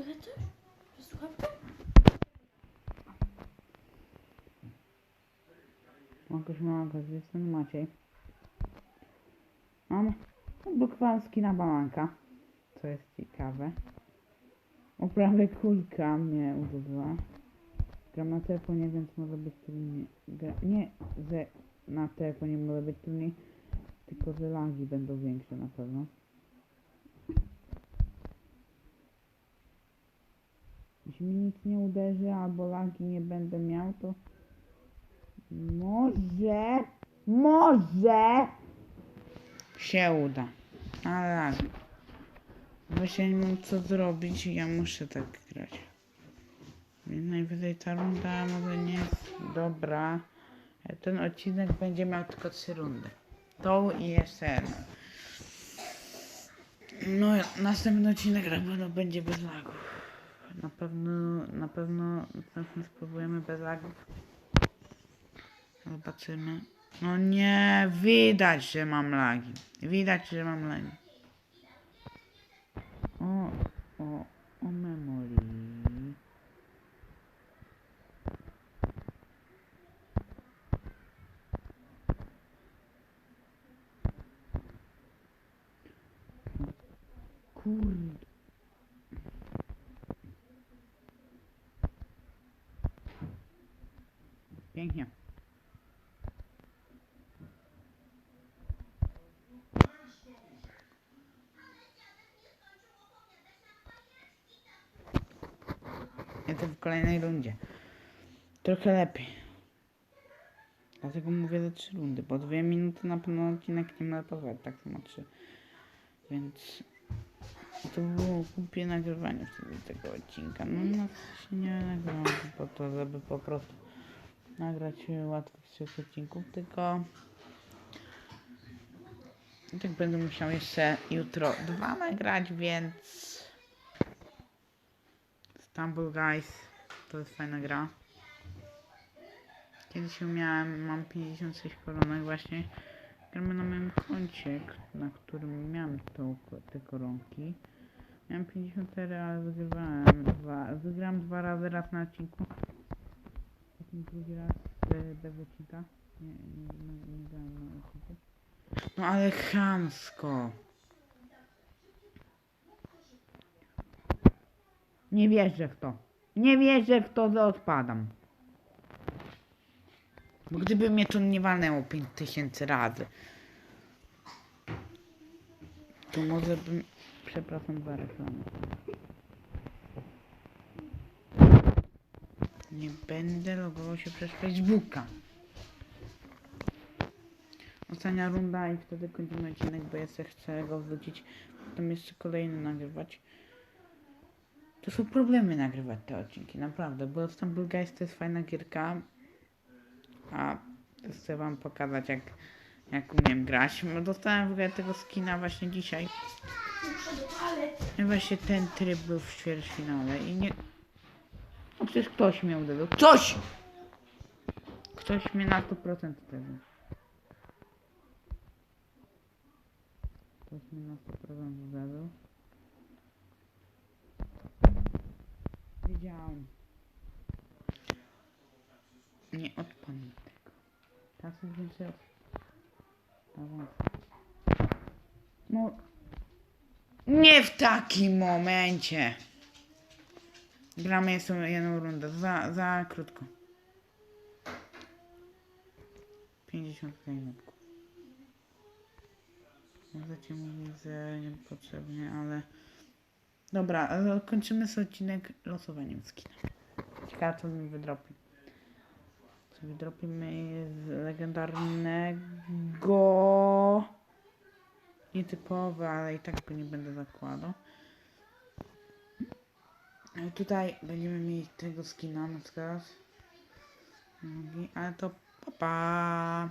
Słychać coś? Przez słuchawkę? Mogłeś magaz, jestem Maciej. Mam odblokowałem na bananka, co jest ciekawe. Oprawę kulka mnie udobyła. Gram na telefonie, więc może być trudniej. Gra... Nie, że na telefonie może być trudniej, tylko że lagi będą większe na pewno. Jeśli mi nic nie uderzy albo lagi nie będę miał, to może, może się uda. Ale właśnie nie mam co zrobić i ja muszę tak grać. Najwyżej ta runda może nie jest dobra. Ten odcinek będzie miał tylko trzy rundy. Tą i jeszcze. No, następny odcinek na będzie bez lagów. Na pewno, na pewno, na pewno spróbujemy bez lagów. Zobaczymy. No nie, widać, że mam lagi. Widać, że mam lagi. O, o, o memory. Kurde. Pięknie. Jestem w kolejnej rundzie. Trochę lepiej. Dlatego mówię ze trzy rundy, bo dwie minuty na pewno odcinek nie ma trwać, tak samo trzy. Więc to było głupie nagrywanie wtedy tego odcinka. No no się nie nagrywam po to, żeby po prostu nagrać łatwych trzech odcinków, tylko tak będę musiał jeszcze jutro dwa nagrać, więc Stumble Guys to jest fajna gra. Kiedyś ją miałem, mam 56 koronek właśnie. Gramy na moim koncie, na którym miałem tą, te koronki. Miałem 54, ale wygrywałem dwa, wygrałem dwa razy, raz na odcinku. Drugi raz e, bez odcinka. Nie, nie, nie, nie grałem na odcinku. No ale chamsko. Nie wierzę w to. Nie wierzę w to, że odpadam. Bo gdyby mnie to nie walnęło 5000 razy, to może bym... Przepraszam za reklamę. Nie będę logował się przez Facebooka. Ostatnia runda i wtedy kończymy odcinek, bo jeszcze chcę go wrócić. Potem jeszcze kolejny nagrywać. To są problemy nagrywać te odcinki, naprawdę, bo Stumble Guys to jest fajna gierka, a chcę wam pokazać jak, jak umiem grać. No, dostałem w ogóle tego skina właśnie dzisiaj. Właśnie ten tryb był w ćwierćfinale i nie... No przecież ktoś mnie uderzył. Coś! Ktoś mnie na 100% uderzył. Ktoś mnie na 100% uderzył. Wiedziałem. Nie odpadnę tego. Teraz już więcej od... No... Nie w takim momencie! Gramy jeszcze jedną rundę. Za, za krótko. 50 minutków. Możecie mówić, że niepotrzebnie, ale... Dobra, ale kończymy sobie odcinek losowaniem skina. Ciekawe co mi wydropi. Co wydropimy z legendarnego... Nietypowy, ale i tak go nie będę zakładał. Tutaj będziemy mieć tego skina na przykład. Ale to pa pa.